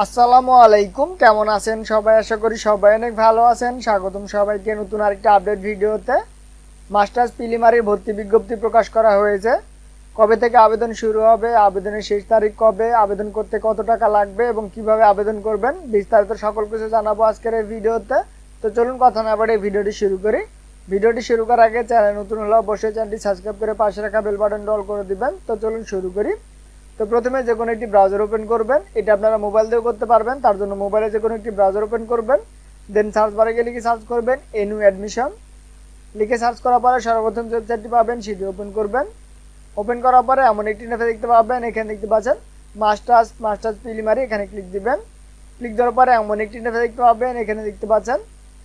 আসসালামু আলাইকুম। কেমন আছেন সবাই? আশা করি সবাই অনেক ভালো আছেন। স্বাগতম সবাইকে নতুন আরেকটা আপডেট ভিডিওতে। মাস্টার্স প্রিলিমারির ভর্তি বিজ্ঞপ্তি প্রকাশ করা হয়েছে। কবে থেকে আবেদন শুরু হবে? আবেদনের শেষ তারিখ কবে? আবেদন করতে কত টাকা লাগবে এবং কীভাবে আবেদন করবেন? বিস্তারিত সকল কিছু জানাব আজকের এই ভিডিওতে। তো চলুন কথা না বাড়ে ভিডিওটি শুরু করি। ভিডিওটি শুরু করার আগে চ্যানেল নতুন হলে অবশ্যই চ্যানেলটি সাবস্ক্রাইব করে পাশে রাখা বেল বাটন ডল করে দিবেন। তো চলুন শুরু করি। তো প্রথমে যে কোনো একটি ব্রাউজার ওপেন করবেন, এটা আপনারা মোবাইল দিয়েও করতে পারবেন, তার জন্য মোবাইলে যে কোনো একটি ব্রাউজার ওপেন করবেন দেন সার্চ বারে গিয়ে লিখে সার্চ করবেন এনু অ্যাডমিশন লিখে সার্চ করার পরে সর্বপ্রথম যে ওয়েবসাইটটি পাবেন, সেটি ওপেন করবেন। ওপেন করার পরে এমন একটি নেতা দেখতে পাবেন, এখানে দেখতে পাচ্ছেন মাস্টার্স মাস্টার্স প্রিলিমারি এখানে ক্লিক দিবেন। ক্লিক দেওয়ার পরে এমন একটি নেতা দেখতে পাবেন, এখানে দেখতে পাচ্ছেন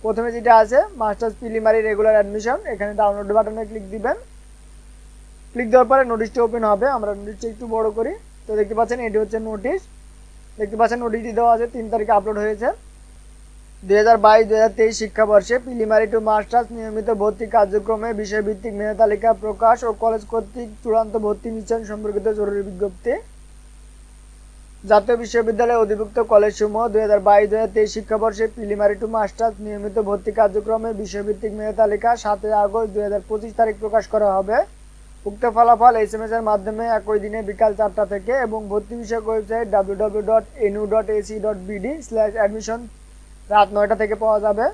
প্রথমে যেটা আছে মাস্টার্স প্রিলিমারি রেগুলার অ্যাডমিশন এখানে ডাউনলোড বাটনে ক্লিক দিবেন। ক্লিক দেওয়ার পরে নোটিশটি ওপেন হবে। আমরা নোটিশটি একটু বড় করি। তো দেখতে পাচ্ছেন, এটি হচ্ছে নোটিশ দেখতে পাচ্ছেন নোটিশটি দেওয়া আছে, তিন তারিখে আপলোড হয়েছে। দুই হাজার বাইশ, দুই হাজার তেইশ শিক্ষাবর্ষে প্রিলিমারি টু মাস্টার্স নিয়মিত ভর্তি কার্যক্রমে বিষয়ভিত্তিক মেধা তালিকা প্রকাশ ও কলেজ কর্তৃক চূড়ান্ত ভর্তি নিশ্চয়ন সম্পর্কিত জরুরি বিজ্ঞপ্তি। জাতীয় বিশ্ববিদ্যালয়ে অধিভুক্ত কলেজসমূহ দুই হাজার বাইশ, দুই হাজার তেইশ শিক্ষাবর্ষে প্রিলিমারি টু মাস্টার্স নিয়মিত ভর্তি কার্যক্রমে বিষয়ভিত্তিক মেধা তালিকা সাতই আগস্ট দুই হাজার পঁচিশ তারিখ প্রকাশ করা হবে। উক্ত ফলাফল এস এম এস এর মাধ্যমে একই দিনে বিকাল চারটা থেকে এবং ভর্তি বিষয়ক website W W dot NU dot AC dot BD slash admission রাত নয়টা থেকে পাওয়া যাবে।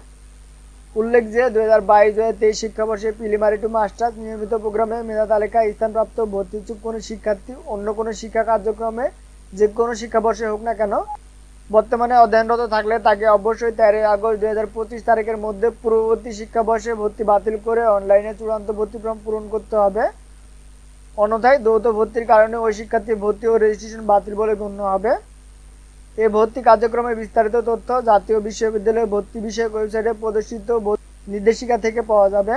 উল্লেখ যে দুই হাজার বাইশ দুই হাজার তেইশ শিক্ষাবর্ষে প্রিলিমারি টু মাস্টার্স নিয়মিত প্রোগ্রামে মেধা তালিকায় স্থানপ্রাপ্ত ভর্তি ইচ্ছুক কোনো শিক্ষার্থী, অন্য কোনো শিক্ষা কার্যক্রমে যে কোনো শিক্ষাবর্ষে হোক না কেন, বর্তমানে অধ্যয়নরত থাকলে তাকে অবশ্যই তেরোই আগস্ট দুই হাজার পঁচিশ তারিখের মধ্যে পূর্ববর্তী শিক্ষাবর্ষে ভর্তি বাতিল করে অনলাইনে চূড়ান্ত ভর্তি ফর্ম পূরণ করতে হবে। অন্যথায় দ্রুত ভর্তির কারণে ওই শিক্ষার্থীর ভর্তি ও রেজিস্ট্রেশন বাতিল বলে গণ্য হবে। এই ভর্তি কার্যক্রমে বিস্তারিত তথ্য জাতীয় বিশ্ববিদ্যালয়ের ভর্তি বিষয়ক ওয়েবসাইটে প্রদর্শিত নির্দেশিকা থেকে পাওয়া যাবে।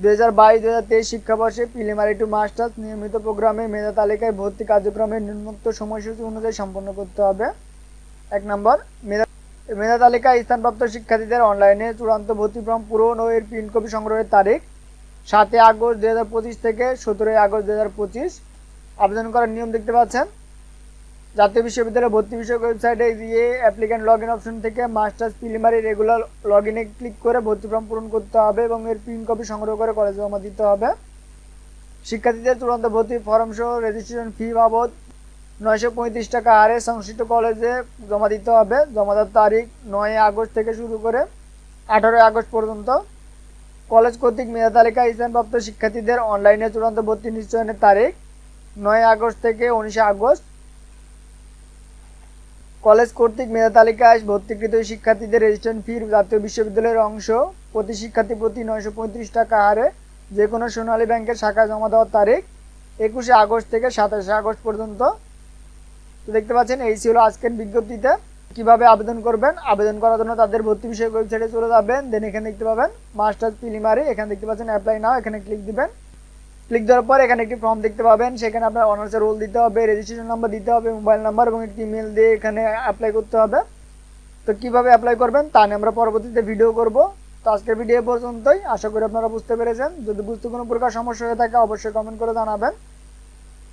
দুই হাজার বাইশ, দুই হাজার তেইশ শিক্ষাবর্ষে প্রিলিমারি টু মাস্টার্স নিয়মিত প্রোগ্রামে মেধা তালিকায় ভর্তি কার্যক্রমের নিম্নোক্ত সময়সূচি অনুযায়ী সম্পন্ন করতে হবে। এক নম্বর, মেধা মেধা তালিকায় স্থানপ্রাপ্ত শিক্ষার্থীদের অনলাইনে চূড়ান্ত ভর্তি ফর্ম পূরণ ও এর প্রিন্ট কপি সংগ্রহের তারিখ। সাতই আগস্ট দুই হাজার পঁচিশ থেকে সতেরোই আগস্ট দুই হাজার পঁচিশ। আবেদন করার নিয়ম দেখতে পাচ্ছেন। জাতীয় বিশ্ববিদ্যালয় ভর্তি বিষয়ক ওয়েবসাইটে গিয়ে অ্যাপ্লিক্যান্ট লগ ইন অপশন থেকে মাস্টার্স প্রিলিমারি রেগুলার লগ ইনে ক্লিক করে ভর্তি ফর্ম পূরণ করতে হবে এবং এর প্রিন্ট কপি সংগ্রহ করে কলেজে জমা দিতে হবে। শিক্ষার্থীদের চূড়ান্ত ভর্তি ফর্ম সহ রেজিস্ট্রেশন ফি বাবদ নয়শো পঁয়ত্রিশ টাকা হারে সংশ্লিষ্ট কলেজে জমা দিতে হবে। জমা দেওয়ার তারিখ নয় আগস্ট থেকে শুরু করে আঠারোই আগস্ট পর্যন্ত। কলেজ কর্তৃক মেধা তালিকায় স্থানপ্রাপ্ত শিক্ষার্থীদের অনলাইনে চূড়ান্ত ভর্তি নিশ্চয়নের তারিখ নয় আগস্ট থেকে উনিশে আগস্ট। কলেজ কর্তৃক মেধা তালিকায় ভর্তিকৃত শিক্ষার্থীদের রেজিস্ট্রেশন ফির জাতীয় বিশ্ববিদ্যালয়ের অংশ। প্রতি শিক্ষার্থী প্রতি নয়শো পঁয়ত্রিশ টাকা হারে যে কোনো সোনালী ব্যাংকের শাখা জমা দেওয়ার তারিখ একুশে আগস্ট থেকে সাতাশে আগস্ট পর্যন্ত। তো দেখতে পাচ্ছেন, এই ছিল আজকের বিজ্ঞপ্তিতে। কীভাবে আবেদন করবেন? আবেদন করার জন্য তাদের ভর্তি বিষয়ক ওয়েবসাইটে চলে যাবেন। দেন এখানে দেখতে পাবেন মাস্টার্স প্রিলিমারি এখানে দেখতে পাচ্ছেন অ্যাপ্লাই নাও এখানে ক্লিক দিবেন। ক্লিক দেওয়ার পর এখানে একটি ফর্ম দেখতে পাবেন। সেখানে আপনার অনার্সের রোল দিতে হবে রেজিস্ট্রেশন নাম্বার দিতে হবে মোবাইল নাম্বার এবং একটি ইমেল দিয়ে এখানে অ্যাপ্লাই করতে হবে। তো কীভাবে অ্যাপ্লাই করবেন? তা নিয়ে আমরা পরবর্তীতে ভিডিও করব। তো আজকের ভিডিও পর্যন্তই। আশা করি আপনারা বুঝতে পেরেছেন। যদি বুঝতে কোনো প্রকার সমস্যা হয়ে থাকে, অবশ্যই কমেন্ট করে জানাবেন।